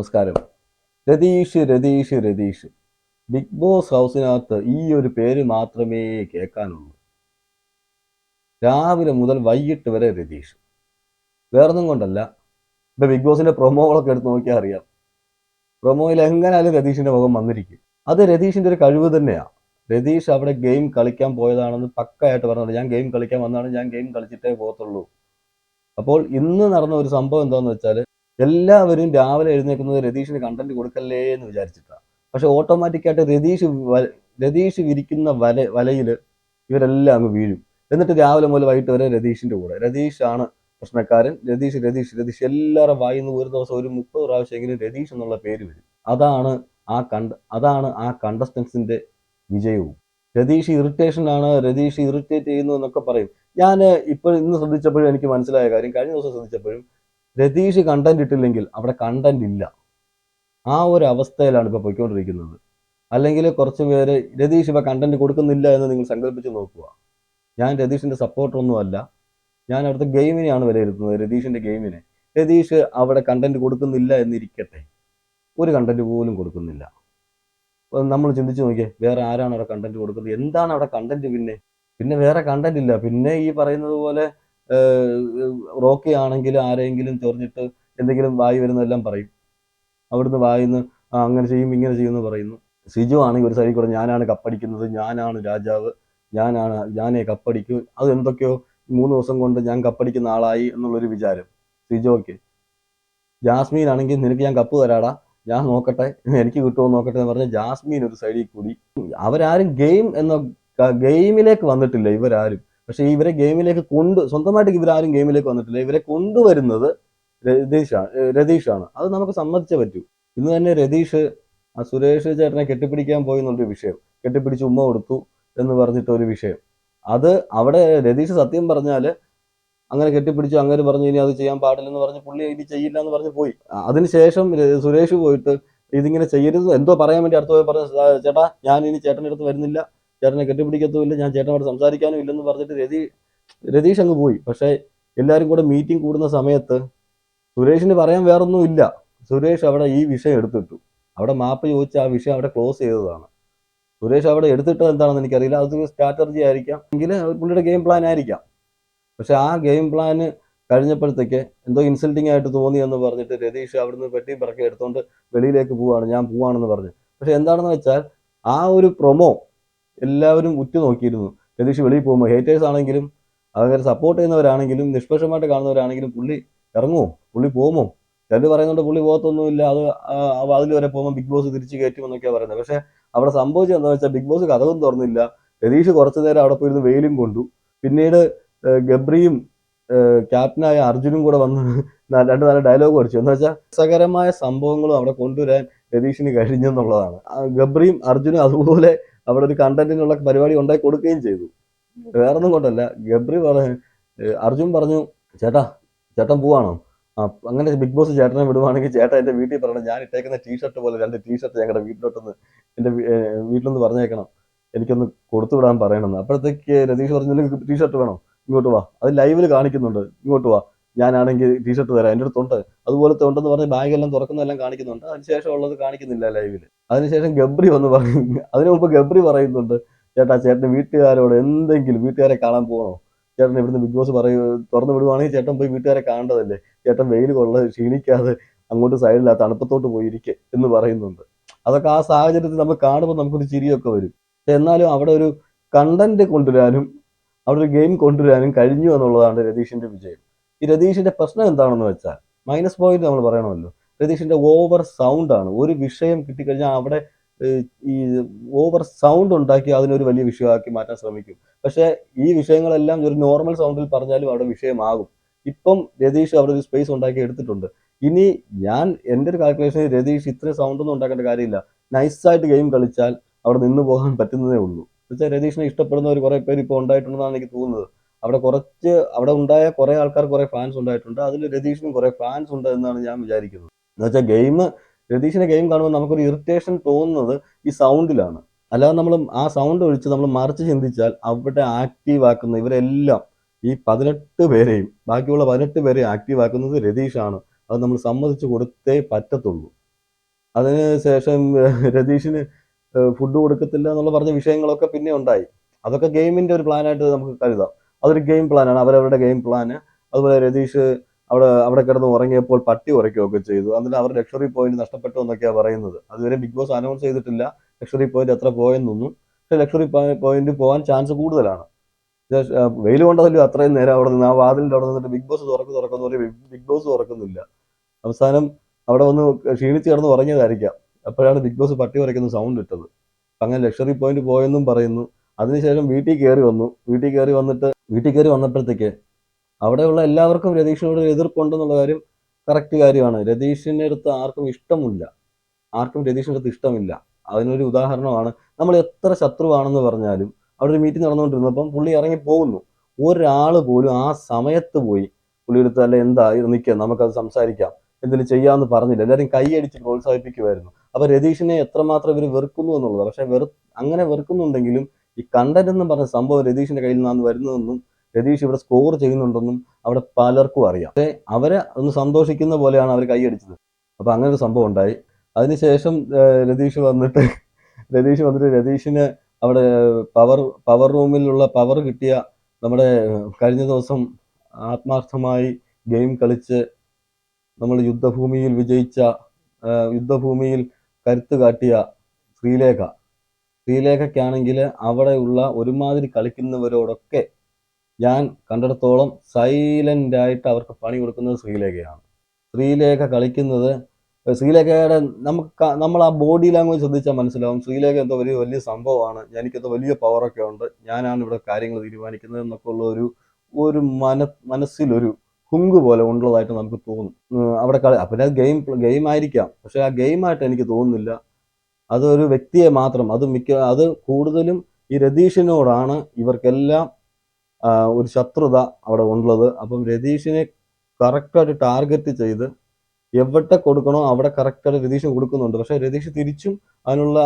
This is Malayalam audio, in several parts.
നമസ്കാരം. രതീഷ് രതീഷ് രതീഷ്. ബിഗ് ബോസ് ഹൗസിനകത്ത് ഈ ഒരു പേര് മാത്രമേ കേൾക്കാനുള്ളൂ. രാവിലെ മുതൽ വൈകിട്ട് വരെ രതീഷ്. വേറൊന്നും കൊണ്ടല്ല. ഇപ്പൊ ബിഗ് ബോസിന്റെ പ്രൊമോകളൊക്കെ എടുത്ത് നോക്കിയാൽ അറിയാം. പ്രൊമോയിൽ എങ്ങനെയാലും രതീഷിന്റെ മുഖം വന്നിരിക്കും. അത് രതീഷിന്റെ ഒരു കഴിവ് തന്നെയാണ് രതീഷ് അവിടെ ഗെയിം കളിക്കാൻ പോയതാണെന്ന് പക്കയായിട്ട് പറഞ്ഞത് ഞാൻ ഗെയിം കളിക്കാൻ വന്നാണ് ഞാൻ ഗെയിം കളിച്ചിട്ടേ പോകത്തുള്ളൂ. അപ്പോൾ ഇന്ന് നടന്ന ഒരു സംഭവം എന്താണെന്ന് വെച്ചാൽ എല്ലാവരും രാവിലെ എഴുന്നേൽക്കുന്നത് രതീഷിന് കണ്ടന്റ് കൊടുക്കല്ലേ എന്ന് വിചാരിച്ചിട്ടാണ് പക്ഷെ ഓട്ടോമാറ്റിക്കായിട്ട് രതീഷ് രതീഷ് വിരിക്കുന്ന വല വലയിൽ ഇവരെല്ലാം അങ്ങ് വീഴും. എന്നിട്ട് രാവിലെ മുതൽ വൈകിട്ട് വരെ രതീഷിന്റെ കൂടെ. രതീഷ് ആണ് പ്രശ്നക്കാരൻ. രതീഷ് രതീഷ് രതീഷ് എല്ലാവരും വായിന്ന് ഒരു ദിവസം ഒരു മുപ്പത് പ്രാവശ്യമെങ്കിലും രതീഷ് എന്നുള്ള പേര് വരും. അതാണ് ആ കണ്ട അതാണ് ആ കണ്ടസ്റ്റൻസിന്റെ വിജയവും. രതീഷ് ഇറിറ്റേഷൻ ആണ് രതീഷ് ഇറിറ്റേറ്റ് ചെയ്യുന്നു എന്നൊക്കെ പറയും. ഞാൻ ഇപ്പോൾ ഇന്ന് ശ്രദ്ധിച്ചപ്പോഴും എനിക്ക് മനസ്സിലായ കാര്യം കഴിഞ്ഞ ദിവസം ശ്രദ്ധിച്ചപ്പോഴും രതീഷ് കണ്ടന്റ് ഇട്ടില്ലെങ്കിൽ അവിടെ കണ്ടന്റ് ഇല്ല. ആ ഒരു അവസ്ഥയിലാണ് ഇപ്പോൾ പോയിക്കൊണ്ടിരിക്കുന്നത്. അല്ലെങ്കിൽ കുറച്ച് പേര് രതീഷ് ഇപ്പോൾ കണ്ടന്റ് കൊടുക്കുന്നില്ല എന്ന് നിങ്ങൾ സങ്കല്പിച്ച് നോക്കുക. ഞാൻ രതീഷിന്റെ സപ്പോർട്ടറൊന്നും അല്ല. ഞാൻ അവിടുത്തെ ഗെയിമിനെയാണ് വിലയിരുത്തുന്നത് രതീഷിന്റെ ഗെയിമിനെ. രതീഷ് അവിടെ കണ്ടന്റ് കൊടുക്കുന്നില്ല എന്നിരിക്കട്ടെ. ഒരു കണ്ടന്റ് പോലും കൊടുക്കുന്നില്ല. നമ്മൾ ചിന്തിച്ച് നോക്കിയേ വേറെ ആരാണ് അവിടെ കണ്ടന്റ് കൊടുക്കുന്നത്? എന്താണ് അവിടെ കണ്ടന്റ് പിന്നെ? പിന്നെ വേറെ കണ്ടന്റ് ഇല്ല. പിന്നെ ഈ പറയുന്നത് പോലെ റോക്കി ആണെങ്കിലും ആരെങ്കിലും ചൊറിഞ്ഞിട്ട് എന്തെങ്കിലും വായി വരുന്നതെല്ലാം പറയും. അവിടുന്ന് വായിന്ന് അങ്ങനെ ചെയ്യും ഇങ്ങനെ ചെയ്യും എന്ന് പറയുന്നു. സിജു ആണെങ്കിൽ ഒരു സൈഡിൽ കൂടെ ഞാനാണ് കപ്പടിക്കുന്നത് ഞാനാണ് രാജാവ് ഞാനാണ് ഞാനേ കപ്പടിക്കൂ അത് എന്തൊക്കെയോ മൂന്ന് ദിവസം കൊണ്ട് ഞാൻ കപ്പടിക്കുന്ന ആളായി എന്നുള്ളൊരു വിചാരം. സിജോയ്ക്ക് ജാസ്മീൻ ആണെങ്കിൽ നിനക്ക് ഞാൻ കപ്പ് തരാടാ ഞാൻ നോക്കട്ടെ എനിക്ക് കിട്ടുമോ നോക്കട്ടെ എന്ന് പറഞ്ഞ ജാസ്മീൻ ഒരു സൈഡിൽ കൂടി. അവരാരും ഗെയിം എന്ന ഗെയിമിലേക്ക് വന്നിട്ടില്ല ഇവരാരും. പക്ഷെ ഇവരെ ഗെയിമിലേക്ക് കൊണ്ട് സ്വന്തമായിട്ട് ഇവരാരും ഗെയിമിലേക്ക് വന്നിട്ടില്ല. ഇവരെ കൊണ്ടുവരുന്നത് രതീഷാണ് രതീഷാണ്. അത് നമുക്ക് സമ്മതിച്ചേ പറ്റൂ. ഇന്ന് തന്നെ രതീഷ് ആ സുരേഷ് ചേട്ടനെ കെട്ടിപ്പിടിക്കാൻ പോയി എന്നുള്ളൊരു വിഷയം. കെട്ടിപ്പിടിച്ച് ഉമ്മ കൊടുത്തു എന്ന് പറഞ്ഞിട്ട് ഒരു വിഷയം. അത് അവിടെ രതീഷ് സത്യം പറഞ്ഞാൽ അങ്ങനെ കെട്ടിപ്പിടിച്ചു അങ്ങനെ പറഞ്ഞു ഇനി അത് ചെയ്യാൻ പാടില്ലെന്ന് പറഞ്ഞ് പുള്ളി ഇനി ചെയ്യില്ല എന്ന് പറഞ്ഞ് പോയി. അതിനുശേഷം സുരേഷ് പോയിട്ട് ഇതിങ്ങനെ ചെയ്യരുത്. എന്തോ പറയാൻ വേണ്ടി അടുത്ത പോയി പറഞ്ഞു ചേട്ടാ ഞാൻ ഇനി ചേട്ടന്റെ അടുത്ത് വരുന്നില്ല. ചേട്ടനെ കെട്ടിപ്പിടിക്കത്തുമില്ല ഞാൻ ചേട്ടനോട് സംസാരിക്കാനും ഇല്ലെന്ന് പറഞ്ഞിട്ട് രതി രതീഷ് അങ്ങ് പോയി. പക്ഷേ എല്ലാവരും കൂടെ മീറ്റിംഗ് കൂടുന്ന സമയത്ത് സുരേഷിന് പറയാൻ വേറൊന്നും ഇല്ല. സുരേഷ് അവിടെ ഈ വിഷയം എടുത്തിട്ടു. അവിടെ മാപ്പ് ചോദിച്ച ആ വിഷയം അവിടെ ക്ലോസ് ചെയ്തതാണ്. സുരേഷ് അവിടെ എടുത്തിട്ടത് എന്താണെന്ന് എനിക്കറിയില്ല. അത് സ്ട്രാറ്റജി ആയിരിക്കാം. എങ്കിൽ പുള്ളിയുടെ ഗെയിം പ്ലാൻ ആയിരിക്കാം. പക്ഷെ ആ ഗെയിം പ്ലാന് കഴിഞ്ഞപ്പോഴത്തേക്ക് എന്തോ ഇൻസൾട്ടിങ് ആയിട്ട് തോന്നി എന്ന് പറഞ്ഞിട്ട് രതീഷ് അവിടുന്ന് പെട്ടി പിറക്കി എടുത്തുകൊണ്ട് വെളിയിലേക്ക് പോവാണ് ഞാൻ പോവാണെന്ന് പറഞ്ഞു. പക്ഷെ എന്താണെന്ന് വെച്ചാൽ ആ ഒരു പ്രൊമോ എല്ലാവരും ഉറ്റുനോക്കിയിരുന്നു. രതീഷ് വെളിയിൽ പോകുമ്പോൾ ഹേറ്റേഴ്സ് ആണെങ്കിലും അങ്ങനെ സപ്പോർട്ട് ചെയ്യുന്നവരാണെങ്കിലും നിഷ്പക്ഷമായിട്ട് കാണുന്നവരാണെങ്കിലും പുള്ളി ഇറങ്ങുമോ? പുള്ളി പോകുമോ? ചിലർ പറയുന്നുണ്ട് പുള്ളി പോകത്തൊന്നുമില്ല അത് അതിൽ വരെ പോകുമ്പോൾ ബിഗ് ബോസ് തിരിച്ചു കയറ്റുമെന്നൊക്കെയാണ് പറയുന്നത്. പക്ഷെ അവിടെ സംഭവിച്ചത് എന്താണെന്ന് വെച്ചാൽ ബിഗ് ബോസ് കഥവും തുറന്നില്ല. രതീഷ് കുറച്ചു നേരം അവിടെ പോയിരുന്ന് വെയിലും കൊണ്ടു. പിന്നീട് ഗബ്രിയും ക്യാപ്റ്റനായ അർജുനും കൂടെ വന്ന് രണ്ട് നല്ല ഡയലോഗ് അടിച്ചു എന്ന് വെച്ചാൽ രസകരമായ സംഭവങ്ങളും അവിടെ കൊണ്ടുവരാൻ രതീഷിന് കഴിഞ്ഞെന്നുള്ളതാണ്. ഗബ്രിയും അർജുനും അതുപോലെ അവിടെ ഒരു കണ്ടന്റിനുള്ള പരിപാടി ഉണ്ടാക്കി കൊടുക്കുകയും ചെയ്തു. വേറൊന്നും കൊണ്ടല്ല. ഗബ്രി പറഞ്ഞു അർജുൻ പറഞ്ഞു ചേട്ടാ ചേട്ടൻ പോവാണോ? അങ്ങനെ ബിഗ് ബോസ് ചേട്ടനെ വിടുവാണെങ്കിൽ ചേട്ടൻ എന്റെ വീട്ടിൽ പറയണം. ഞാൻ ഇട്ടേക്കുന്ന ടീഷർട്ട് പോലെ രണ്ട് ടീഷർട്ട് ഞങ്ങളുടെ വീട്ടിലോട്ടൊന്ന് എന്റെ വീട്ടിലൊന്ന് പറഞ്ഞേക്കണം. എനിക്കൊന്ന് കൊടുത്തു വിടാൻ പറയണമെന്ന് അപ്പോഴത്തേക്ക് രതീഷ് പറഞ്ഞു ടീഷർട്ട് വേണോ? ഇങ്ങോട്ട് വാ. അത് ലൈവിൽ കാണിക്കുന്നുണ്ട്. ഇങ്ങോട്ട് വാ. ഞാനാണെങ്കിൽ ടീഷർട്ട് തരാം. എന്റെ അടുത്തുണ്ട് അതുപോലത്തെ ഉണ്ടെന്ന് പറഞ്ഞ് ബാഗെല്ലാം തുറക്കുന്നതെല്ലാം കാണിക്കുന്നുണ്ട്. അതിനുശേഷം ഉള്ളത് കാണിക്കുന്നില്ല ലൈവിൽ അതിനുശേഷം ഗബ്രി വന്ന് പറയും. അതിനു മുമ്പ് ഗബ്രി പറയുന്നുണ്ട് ചേട്ടാ ചേട്ടന് വീട്ടുകാരോട് എന്തെങ്കിലും വീട്ടുകാരെ കാണാൻ പോകണോ? ചേട്ടൻ ഇവിടുന്ന് ബിഗ് ബോസ് പറയും തുറന്നു വിടുവാണെങ്കിൽ ചേട്ടൻ പോയി വീട്ടുകാരെ കാണേണ്ടതല്ലേ? ചേട്ടൻ വെയിൽ കൊള്ള ക്ഷീണിക്കാതെ അങ്ങോട്ട് സൈഡിൽ ആ തണുപ്പത്തോട്ട് പോയിരിക്കെ എന്ന് പറയുന്നുണ്ട്. അതൊക്കെ ആ സാഹചര്യത്തിൽ നമ്മൾ കാണുമ്പോൾ നമുക്കൊരു ചിരിയൊക്കെ വരും. പക്ഷെ എന്നാലും അവിടെ ഒരു കണ്ടന്റ് കൊണ്ടുവരാനും അവിടെ ഒരു ഗെയിം കൊണ്ടുവരാനും കഴിഞ്ഞു എന്നുള്ളതാണ് രതീഷിന്റെ വിജയം. ഈ രതീഷിന്റെ പ്രശ്നം എന്താണെന്ന് വെച്ചാൽ മൈനസ് പോയിന്റ് നമ്മൾ പറയണമല്ലോ. രതീഷിന്റെ ഓവർ സൗണ്ട് ആണ്. ഒരു വിഷയം കിട്ടിക്കഴിഞ്ഞാൽ അവിടെ ഈ ഓവർ സൗണ്ട് ഉണ്ടാക്കി അതിനൊരു വലിയ വിഷയമാക്കി മാറ്റാൻ ശ്രമിക്കും. പക്ഷെ ഈ വിഷയങ്ങളെല്ലാം ഒരു നോർമൽ സൗണ്ടിൽ പറഞ്ഞാലും അവിടെ വിഷയമാകും. ഇപ്പം രതീഷ് അവിടെ ഒരു സ്പേസ് ഉണ്ടാക്കി എടുത്തിട്ടുണ്ട്. ഇനി ഞാൻ എന്റെ ഒരു കാൽക്കുലേഷൻ രതീഷ് ഇത്ര സൗണ്ട് ഒന്നും ഉണ്ടാക്കേണ്ട കാര്യമില്ല. നൈസായിട്ട് ഗെയിം കളിച്ചാൽ അവിടെ നിന്ന് പോകാൻ പറ്റുന്നതേ ഉള്ളൂ. എന്നുവെച്ചാൽ രതീഷിനെ ഇഷ്ടപ്പെടുന്നവർ കുറെ പേര് ഇപ്പോൾ ഉണ്ടായിട്ടുണ്ടെന്നാണ് എനിക്ക് തോന്നുന്നത്. അവിടെ കുറച്ച് അവിടെ ഉണ്ടായ കുറെ ആൾക്കാർ കുറെ ഫാൻസ് ഉണ്ടായിട്ടുണ്ട്. അതിൽ രതീഷിനും കുറെ ഫാൻസ് ഉണ്ട് എന്നാണ് ഞാൻ വിചാരിക്കുന്നത്. എന്ന് വെച്ചാൽ ഗെയിം രതീഷിന്റെ ഗെയിം കാണുമ്പോൾ നമുക്കൊരു ഇറിറ്റേഷൻ തോന്നുന്നത് ഈ സൗണ്ടിലാണ് അല്ലാതെ നമ്മൾ ആ സൗണ്ട് ഒഴിച്ച് നമ്മൾ മറിച്ച് ചിന്തിച്ചാൽ അവിടെ ആക്റ്റീവ് ആക്കുന്ന ഇവരെല്ലാം ഈ പതിനെട്ട് പേരെയും ബാക്കിയുള്ള പതിനെട്ട് പേരെയും ആക്റ്റീവ് ആക്കുന്നത് രതീഷാണ്. അത് നമ്മൾ സമ്മതിച്ചു കൊടുത്തേ പറ്റത്തുള്ളൂ. അതിന് ശേഷം രതീഷിന് ഫുഡ് കൊടുക്കത്തില്ല എന്നുള്ള പറഞ്ഞ വിഷയങ്ങളൊക്കെ പിന്നെ ഉണ്ടായി. അതൊക്കെ ഗെയിമിന്റെ ഒരു പ്ലാനായിട്ട് നമുക്ക് കരുതാം. അതൊരു ഗെയിം പ്ലാനാണ് അവരവരുടെ ഗെയിം പ്ലാന് അതുപോലെ രതീഷ് അവിടെ അവിടെ കിടന്ന് ഉറങ്ങിയപ്പോൾ പട്ടി ഉറയ്ക്കുകയൊക്കെ ചെയ്തു. അതിൽ അവർ ലക്ഷറി പോയിന്റ് നഷ്ടപ്പെട്ടു എന്നൊക്കെയാണ് പറയുന്നത്. അതുവരെ ബിഗ് ബോസ് അനൗൺസ് ചെയ്തിട്ടില്ല. ലക്ഷറി പോയിന്റ് എത്ര പോയെന്നൊന്നും പക്ഷെ ലക്ഷറി പോയിന്റ് പോകാൻ ചാൻസ് കൂടുതലാണ്. വെയിൽ കൊണ്ടതല്ലോ അത്രയും നേരം അവിടെ നിന്ന്. ആ വാതിൽ അവിടെ നിന്നിട്ട് ബിഗ് ബോസ് തുറക്കു തുറക്കുന്നു പറയും ബിഗ് ബോസ് തുറക്കുന്നില്ല. അവസാനം അവിടെ വന്ന് ക്ഷീണിച്ച് കിടന്ന് ഉറങ്ങിയതായിരിക്കാം. അപ്പോഴാണ് ബിഗ് ബോസ് പട്ടി ഉറയ്ക്കുന്ന സൗണ്ട് ഇട്ടത്. അങ്ങനെ ലക്ഷറി പോയിന്റ് പോയെന്നും പറയുന്നു. അതിനുശേഷം വീട്ടിൽ കയറി വന്നു. വീട്ടിൽ കയറി വന്നിട്ട് വീട്ടിൽ കയറി വന്നപ്പോഴത്തേക്ക് അവിടെയുള്ള എല്ലാവർക്കും രതീഷിനോട് എതിർപ്പുണ്ടെന്നുള്ള കാര്യം കറക്റ്റ് കാര്യമാണ്. രതീഷിന്റെ അടുത്ത് ആർക്കും ഇഷ്ടമില്ല. ആർക്കും രതീഷിന്റെ അടുത്ത് ഇഷ്ടമില്ല. അതിനൊരു ഉദാഹരണമാണ്. നമ്മൾ എത്ര ശത്രുവാണെന്ന് പറഞ്ഞാലും അവിടെ ഒരു മീറ്റിംഗ് നടന്നുകൊണ്ടിരുന്നപ്പം പുള്ളി ഇറങ്ങി പോകുന്നു. ഒരാൾ പോലും ആ സമയത്ത് പോയി പുള്ളിയെടുത്ത് അല്ല എന്താ ഇത് നിൽക്കുക നമുക്കത് സംസാരിക്കാം. എന്തെങ്കിലും ചെയ്യാമെന്ന് പറഞ്ഞില്ല. എല്ലാവരും കൈയടിച്ച് പ്രോത്സാഹിപ്പിക്കുമായിരുന്നു അപ്പോൾ രതീഷിനെ എത്രമാത്രം ഇവർ വെറുക്കുന്നു എന്നുള്ളത്. പക്ഷേ വെറു അങ്ങനെ വെറുക്കുന്നുണ്ടെങ്കിലും ഈ കണ്ടന്റ് എന്ന് പറഞ്ഞ സംഭവം രതീഷിന്റെ കയ്യിൽ നിന്നാണ് വരുന്നതെന്നും രതീഷ് ഇവിടെ സ്കോർ ചെയ്യുന്നുണ്ടെന്നും അവിടെ പലർക്കും അറിയാം. പക്ഷേ അവരെ ഒന്ന് സന്തോഷിക്കുന്ന പോലെയാണ് അവർ കൈയടിച്ചത്. അപ്പൊ അങ്ങനെ ഒരു സംഭവം ഉണ്ടായി. അതിനുശേഷം രതീഷ് വന്നിട്ട് രതീഷ് വന്നിട്ട് രതീഷിന് അവിടെ പവർ പവർ റൂമിലുള്ള പവർ കിട്ടിയ നമ്മുടെ കഴിഞ്ഞ ദിവസം ആത്മാർത്ഥമായി ഗെയിം കളിച്ച് നമ്മൾ യുദ്ധഭൂമിയിൽ വിജയിച്ച യുദ്ധഭൂമിയിൽ കരുത്ത് കാട്ടിയ ശ്രീലേഖ. ശ്രീലേഖയ്ക്കാണെങ്കിൽ അവിടെയുള്ള ഒരുമാതിരി കളിക്കുന്നവരോടൊക്കെ ഞാൻ കണ്ടിടത്തോളം സൈലന്റ് ആയിട്ട് അവർക്ക് പണി കൊടുക്കുന്നത് ശ്രീലേഖയാണ്. ശ്രീലേഖ കളിക്കുന്നത് ശ്രീലേഖയുടെ നമുക്ക് നമ്മൾ ആ ബോഡി ലാംഗ്വേജ് ശ്രദ്ധിച്ചാൽ മനസ്സിലാവും. ശ്രീലേഖ എന്തോ വലിയ വലിയ സംഭവമാണ്. എനിക്കെന്തോ വലിയ പവറൊക്കെ ഉണ്ട്. ഞാനാണ് ഇവിടെ കാര്യങ്ങൾ തീരുമാനിക്കുന്നത് എന്നൊക്കെ ഉള്ള ഒരു ഒരു മന മനസ്സിലൊരു ഹുങ്ക് പോലെ ഉള്ളതായിട്ട് നമുക്ക് തോന്നും. അവിടെ കളി അപ്പം ഗെയിം ഗെയിം ആയിരിക്കാം പക്ഷെ ആ ഗെയിമായിട്ട് എനിക്ക് തോന്നുന്നില്ല. അതൊരു വ്യക്തിയെ മാത്രം അത് മിക്ക അത് കൂടുതലും ഈ രതീഷിനോടാണ് ഇവർക്കെല്ലാം ഒരു ശത്രുത അവിടെ ഉള്ളത്. അപ്പം രതീഷിനെ കറക്റ്റായിട്ട് ടാർഗറ്റ് ചെയ്ത് എവിടെ കൊടുക്കണോ അവിടെ കറക്റ്റായിട്ട് രതീഷ് കൊടുക്കുന്നുണ്ട്. പക്ഷേ രതീഷ് തിരിച്ചും അതിനുള്ള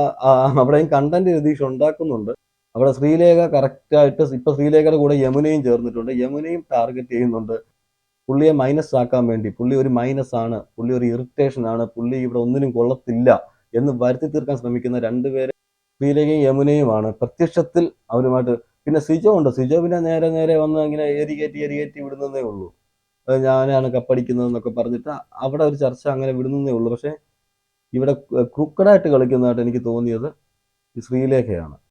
അവിടെയും കണ്ടന്റ് രതീഷ് ഉണ്ടാക്കുന്നുണ്ട്. അവിടെ ശ്രീലേഖ കറക്റ്റായിട്ട് ഇപ്പൊ ശ്രീലേഖയുടെ കൂടെ യമുനയും ചേർന്നിട്ടുണ്ട്. യമുനയും ടാർഗറ്റ് ചെയ്യുന്നുണ്ട്. പുള്ളിയെ മൈനസ് ആക്കാൻ വേണ്ടി. പുള്ളി ഒരു മൈനസ് ആണ്. പുള്ളി ഒരു ഇറിറ്റേഷൻ ആണ്. പുള്ളി ഇവിടെ ഒന്നിനും കൊള്ളത്തില്ല. എന്ന് വരുത്തി തീർക്കാൻ ശ്രമിക്കുന്ന രണ്ടുപേരെ ശ്രീലേഖയും യമുനയുമാണ്. പ്രത്യക്ഷത്തിൽ അവരുമായിട്ട് പിന്നെ സിജോ ഉണ്ട്. സിജോ പിന്നെ നേരെ നേരെ വന്ന് ഇങ്ങനെ എരികേറ്റി എരികേറ്റി വിടുന്നതേ ഉള്ളൂ. ഞാനാണ് കപ്പടിക്കുന്നതെന്നൊക്കെ പറഞ്ഞിട്ട് അവിടെ ഒരു ചർച്ച അങ്ങനെ വിടുന്നതേ ഉള്ളൂ. പക്ഷേ ഇവിടെ ക്രൂക്കഡായിട്ട് കളിക്കുന്നതായിട്ട് എനിക്ക് തോന്നിയത് ശ്രീലേഖയാണ്.